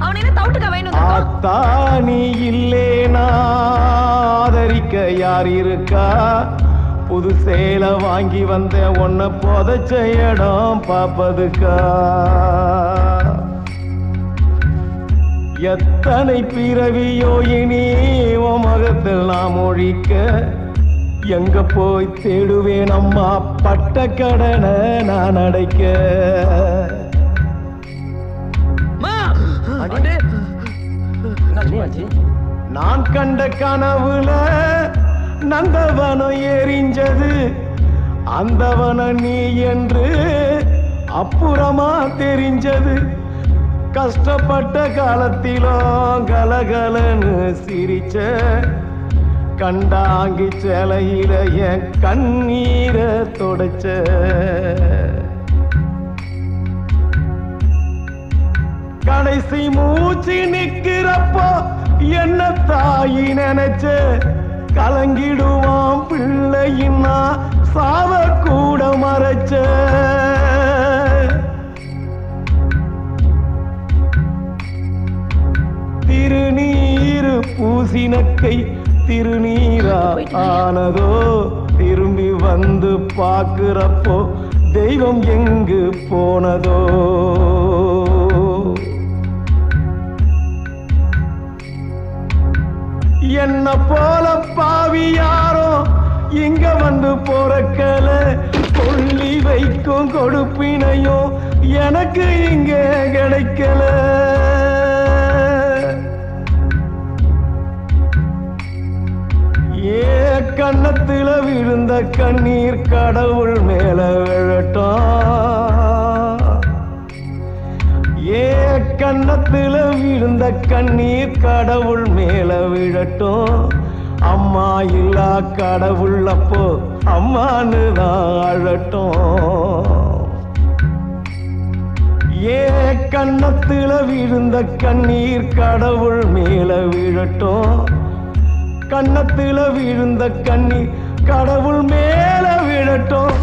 அவனை என்ன தவிட்டுக்க வேணும் நீ இல்லேனா ஆதரிக்க யார் இருக்கா? புது சேலை வாங்கி வந்த உன்னை புதைச்ச இடம் பாப்பதுக்கா எத்தனை பிறவியோ இனி உன் மகத்தில் நாம் ஒழிக்க? எங்க போய் தேடுவேன் அம்மா? பட்ட கடனை நான் அடைக்க. நான் கண்ட கனவுல நந்தவனம் எரிஞ்சது. அந்தவனம் நீ என்று அப்புறமா தெரிஞ்சது. கஷ்டப்பட்ட காலத்திலும் கலகலன்னு சிரிச்ச கண்டாங்கி சேலையில என் கண்ணீரை தொடச்ச. கடைசி மூச்சு நிக்கிறப்போ என்ன தாயி நினைச்சு? கலங்கிடுவான் பிள்ளையின்னா சாவ கூட மறைச்ச. திருநீரு பூசினக்கை திருநீரா ஆனதோ? திரும்பி வந்து பார்க்கிறப்போ தெய்வம் எங்கு போனதோ? என்ன போல பாவி யாரோ? இங்க வந்து போறக்கல கொள்ளி வைக்கும் கொடுப்பினையும் எனக்கு இங்க கிடைக்கல. ஏ கண்ணத்துல விழுந்த கண்ணீர் கடவுள் மேல கண்ணத்துல விழுந்த கண்ணீர் கடவுள் மேல விழட்டும். அம்மா இல்லா கடவுள் அப்போ அம்மானு தான் அழட்டும். ஏ கண்ணத்துல விழுந்த கண்ணீர் கடவுள் மேல விழட்டும். கண்ணத்துல விழுந்த கண்ணீர் கடவுள் மேல விழட்டும்.